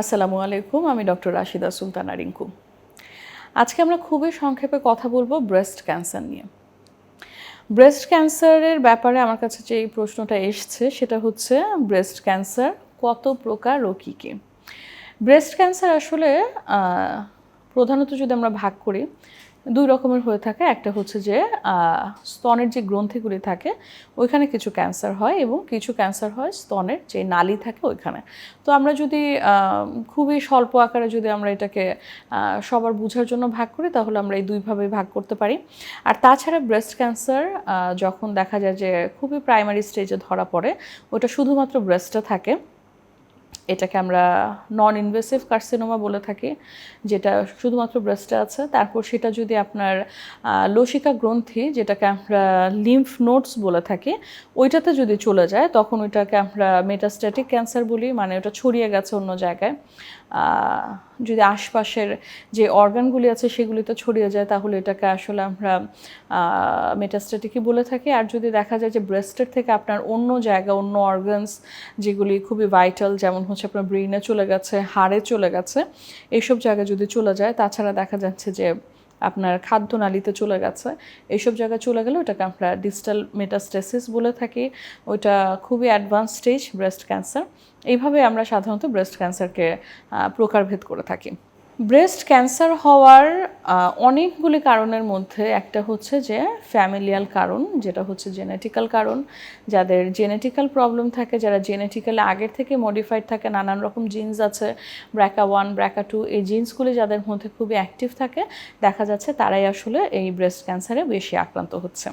আসসালামু আলাইকুম, আমি ডক্টর রাশিদা সুলতানা রিঙ্কু। আজকে আমরা খুবই সংক্ষেপে কথা বলব ব্রেস্ট ক্যান্সার নিয়ে। ব্রেস্ট ক্যান্সারের ব্যাপারে আমার কাছে যে এই প্রশ্নটা এসছে, সেটা হচ্ছে ব্রেস্ট ক্যান্সার কত প্রকার ও কী কী? ব্রেস্ট ক্যান্সার আসলে প্রধানত যদি আমরা ভাগ করি দুই রকমের হয়ে থাকে। একটা হচ্ছে যে স্তনের যে গ্রন্থিগুলি থাকে, ওইখানে কিছু ক্যান্সার হয় এবং কিছু ক্যান্সার হয় স্তনের যে নালি থাকে ওইখানে। তো আমরা যদি খুবই স্বল্প আকারে যদি আমরা এটাকে সবার বোঝার জন্য ভাগ করি, তাহলে আমরা এই দুইভাবে ভাগ করতে পারি। আর তাছাড়া ব্রেস্ট ক্যান্সার যখন দেখা যায় যে খুবই প্রাইমারি স্টেজে ধরা পড়ে, ওটা শুধুমাত্র ব্রেস্টে থাকে। এটাকে আমরা নন ইনভেসিভ কার্সিনোমা বলে থাকি, যেটা শুধুমাত্র ব্রেস্টে আছে। তারপর সেটা যদি আপনার লসিকা গ্রন্থি, যেটাকে আমরা লিম্ফ নোটস বলে থাকি, ওইটাতে যদি চলে যায়, তখন ওইটাকে আমরা মেটাস্ট্যাটিক ক্যান্সার বলি মানে ওটা ছড়িয়ে গেছে অন্য জায়গায়। যদি আশপাশের যে অর্গানগুলি আছে সেগুলিতে ছড়িয়ে যায়, তাহলে এটাকে আসলে আমরা মেটাস্টেটিকই বলে থাকি। আর যদি দেখা যায় যে ব্রেস্টের থেকে আপনার অন্য জায়গা, অন্য অর্গানস যেগুলি খুবই ভাইটাল যেমন হচ্ছে আপনার ব্রেইনে চলে গেছে, হাড়ে চলে গেছে এইসব জায়গায় যদি চলে যায়, তাছাড়া দেখা যাচ্ছে যে আপনার খাদ্যনালীতে চলে গেছে। এইসব জায়গায় চলে গেলে ওটাকে আমরা ডিজিটাল মেটাস্টেসিস বলে থাকি। ওইটা খুবই অ্যাডভান্স স্টেজ ব্রেস্ট ক্যান্সার এইভাবে আমরা সাধারণত ব্রেস্ট ক্যান্সারকে প্রকারভেদ করে থাকি। ব্রেস্ট ক্যান্সার হওয়ার অনেকগুলি কারণের মধ্যে একটা হচ্ছে যে ফ্যামিলিয়াল কারণ, যেটা হচ্ছে জেনেটিক্যাল কারণ। যাদের জেনেটিক্যাল প্রবলেম থাকে, যারা জেনেটিক্যালি আগের থেকে মডিফাইড থাকে, নানান রকম জিন্স আছে ব্র্যাকা ওয়ান ব্র্যাকা টু এই জিন্সগুলি যাদের মধ্যে খুবই অ্যাক্টিভ থাকে, দেখা যাচ্ছে তারাই আসলে এই ব্রেস্ট ক্যান্সারে বেশি আক্রান্ত হচ্ছে।